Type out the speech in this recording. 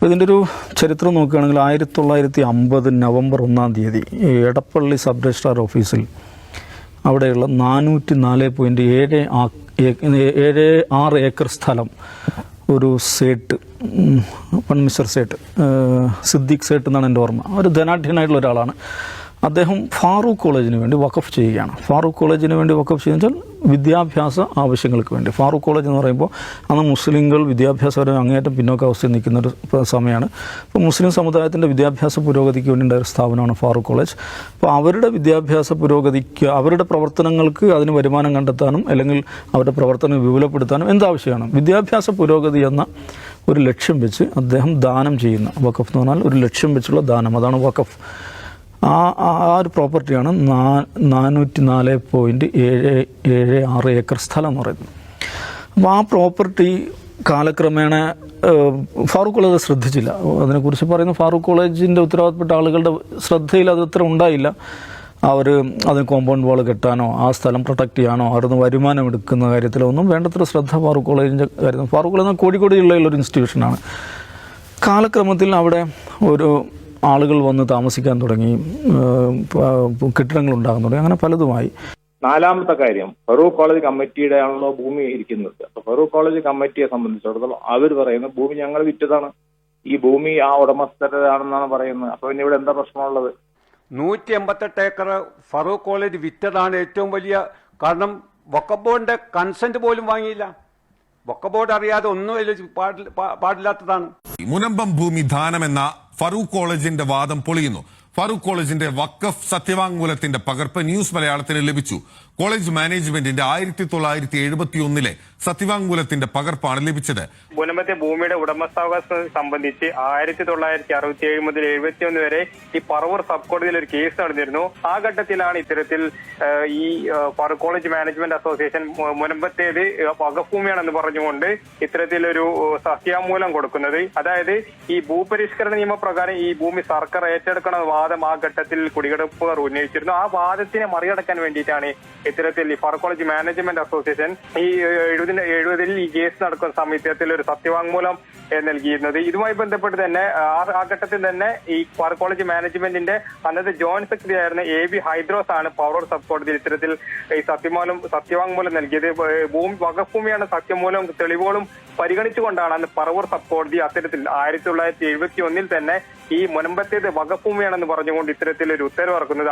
അപ്പോൾ ഇതിന്റെ ഒരു ചരിത്രം നോക്കുകയാണെങ്കിൽ ആയിരത്തി തൊള്ളായിരത്തി അമ്പത് നവംബർ ഒന്നാം തീയതി എടപ്പള്ളി സബ് രജിസ്ട്രാർ ഓഫീസിൽ അവിടെയുള്ള നാനൂറ്റി നാല് പോയിന്റ് ഏഴ് ഏഴ് ആറ് ഏക്കർ സ്ഥലം ഒരു സേട്ട് പൺമിസ്റ്റർ സേട്ട് സിദ്ദീഖ് സേട്ട് എന്നാണ് എന്റെ ഓർമ്മ. ഒരു ധനാഢ്യനായിട്ടുള്ള ഒരാളാണ്. അദ്ദേഹം ഫാറൂഖ് കോളേജിന് വേണ്ടി വഖഫ് ചെയ്യുകയാണ്. ഫാറൂഖ് കോളേജിന് വേണ്ടി വഖഫ് ചെയ്യുന്ന വെച്ചാൽ വിദ്യാഭ്യാസ ആവശ്യങ്ങൾക്ക് വേണ്ടി. ഫാറൂഖ് കോളേജ് എന്ന് പറയുമ്പോൾ അന്ന് മുസ്ലിങ്ങൾ വിദ്യാഭ്യാസപരം അങ്ങേയറ്റം പിന്നോക്കാവസ്ഥയിൽ നിൽക്കുന്ന ഒരു സമയമാണ്. അപ്പോൾ മുസ്ലിം സമുദായത്തിന്റെ വിദ്യാഭ്യാസ പുരോഗതിക്ക് വേണ്ടി ഉണ്ടായ ഒരു സ്ഥാപനമാണ് ഫാറൂഖ് കോളേജ്. അപ്പോൾ അവരുടെ വിദ്യാഭ്യാസ പുരോഗതിക്ക് അവരുടെ പ്രവർത്തനങ്ങൾക്ക് അതിന് വരുമാനം കണ്ടെത്താനും അല്ലെങ്കിൽ അവരുടെ പ്രവർത്തനം വിപുലപ്പെടുത്താനും എന്താവശ്യമാണ്? വിദ്യാഭ്യാസ പുരോഗതി എന്ന ഒരു ലക്ഷ്യം വെച്ച് അദ്ദേഹം ദാനം ചെയ്യുന്ന വഖഫ് എന്ന് പറഞ്ഞാൽ ഒരു ലക്ഷ്യം വെച്ചുള്ള ദാനം. അതാണ് വഖഫ്. ആ ആ ഒരു പ്രോപ്പർട്ടിയാണ് നാ നാനൂറ്റി നാല് പോയിന്റ് ഏഴ് ഏഴ് ആറ് ഏക്കർ സ്ഥലം എന്ന് പറയുന്നത്. അപ്പോൾ ആ പ്രോപ്പർട്ടി കാലക്രമേണ ഫാറൂഖ് കോളേജ് ശ്രദ്ധിച്ചില്ല. അതിനെക്കുറിച്ച് പറയുന്ന ഫാറൂഖ് കോളേജിന്റെ ഉത്തരവാദിത്തപ്പെട്ട ആളുകളുടെ ശ്രദ്ധയിൽ അത് അത്ര ഉണ്ടായില്ല. അവർ അതിന് കോമ്പൗണ്ട് വാൾ കെട്ടാനോ ആ സ്ഥലം പ്രൊട്ടക്ട് ചെയ്യാനോ അവിടുന്ന് വരുമാനം എടുക്കുന്ന കാര്യത്തിലോ ഒന്നും വേണ്ടത്ര ശ്രദ്ധ ഫാറൂഖ് കോളേജിന്റെ കാര്യം ഫാറൂഖ് കോളേജ് കോഴിക്കോട് ഒരു ഇൻസ്റ്റിറ്റ്യൂഷനാണ് കാലക്രമത്തിൽ അവിടെ ഒരു ആളുകൾ വന്ന് താമസിക്കാൻ തുടങ്ങി കെട്ടിടങ്ങൾ ഉണ്ടാകാൻ തുടങ്ങി അങ്ങനെ പലതുമായി. നാലാമത്തെ കാര്യം ഫറൂഖ് കോളേജ് കമ്മിറ്റിയുടെ ആണല്ലോ ഭൂമി ഇരിക്കുന്നത്. അപ്പൊ ഫറൂഖ് കോളേജ് കമ്മിറ്റിയെ സംബന്ധിച്ചിടത്തോളം അവർ പറയുന്ന ഭൂമി ഞങ്ങൾ വിറ്റതാണ്. ഈ ഭൂമി ആ ഉടമസ്ഥരുടേതാണെന്നാണ് പറയുന്നത്. അപ്പൊ പിന്നെ ഇവിടെ എന്താ പ്രശ്നമുള്ളത്? നൂറ്റി എൺപത്തെട്ട് ഏക്കർ ഫറൂഖ് കോളേജ് വിറ്റതാണ് ഏറ്റവും വലിയ കാരണം വക്കഫ് ബോർഡിന്റെ കൺസെന്റ് പോലും വാങ്ങിയില്ല. വക്കബോർഡ് അറിയാതെ ഒന്നും പാടില്ലാത്തതാണ്. മുനമ്പം ഭൂമി ദാനമെന്ന ഫറൂഖ് കോളേജിന്റെ വാദം പൊളിയുന്നു. ഫറൂഖ് കോളേജിന്റെ വക്കഫ് സത്യവാങ്മൂലത്തിന്റെ പകർപ്പ് ന്യൂസ് മലയാളത്തിന് ലഭിച്ചു. കോളേജ് മാനേജ്മെന്റിന്റെ ആയിരത്തി തൊള്ളായിരത്തി എഴുപത്തി ഒന്നിലെ സത്യവാങ്മൂലത്തിന്റെ പകർപ്പാണ് ലഭിച്ചത്. മുനമ്പത്തെ ഭൂമിയുടെ ഉടമസ്ഥാവകാശം സംബന്ധിച്ച് ആയിരത്തി തൊള്ളായിരത്തി അറുപത്തി ഏഴ് മുതൽ എഴുപത്തി ഒന്ന് വരെ ഈ പറവൂർ സബ് കോടതിയിൽ ഒരു കേസ് നടന്നിരുന്നു. ആ ഘട്ടത്തിലാണ് ഇത്തരത്തിൽ ഈ ഫറൂഖ് കോളേജ് മാനേജ്മെന്റ് അസോസിയേഷൻ മുനമ്പത്തേത് വകഭൂമിയാണെന്ന് പറഞ്ഞുകൊണ്ട് ഇത്തരത്തിലൊരു സത്യാമൂലം കൊടുക്കുന്നത്. അതായത് ഈ ഭൂപരിഷ്കരണ നിയമപ്രകാരം ഈ ഭൂമി സർക്കാർ ഏറ്റെടുക്കണ വാദം ആ ഘട്ടത്തിൽ കുടികിടപ്പുകാർ ഉന്നയിച്ചിരുന്നു. ആ വാദത്തിനെ മറികടക്കാൻ വേണ്ടിയിട്ടാണ് ഇത്തരത്തിൽ ഫറൂഖ് കോളേജ് മാനേജ്മെന്റ് അസോസിയേഷൻ ഈ എഴുപതിന് എഴുപതിൽ ഈ കേസ് നടക്കുന്ന സമയത്തിൽ ഒരു സത്യവാങ്മൂലം നൽകിയിരുന്നത്. ഇതുമായി ബന്ധപ്പെട്ട് തന്നെ ആ ഘട്ടത്തിൽ തന്നെ ഈ ഫാർ കോളേജ് മാനേജ്മെന്റിന്റെ അന്നത്തെ ജോയിന്റ് സെക്രട്ടറി ആയിരുന്ന എ ബി ഹൈദ്രോസ് ആണ് പവർ സബ് കോടതിയിൽ ഇത്തരത്തിൽ ഈ സത്യമൂലം സത്യവാങ്മൂലം നൽകിയത്. ഭൂമി വകഭൂമിയാണ് സത്യമൂലം തെളിവുകളും പരിഗണിച്ചുകൊണ്ടാണ് അന്ന് പറവൂർ സബ് കോടതി അത്തരത്തിൽ ആയിരത്തി തൊള്ളായിരത്തി എഴുപത്തി ഒന്നിൽ തന്നെ ഈ മുനമ്പത്തേത് വകഭൂമിയാണെന്ന് പറഞ്ഞുകൊണ്ട് ഇത്തരത്തിലൊരു ഉത്തരവ് ഇറക്കുന്നത്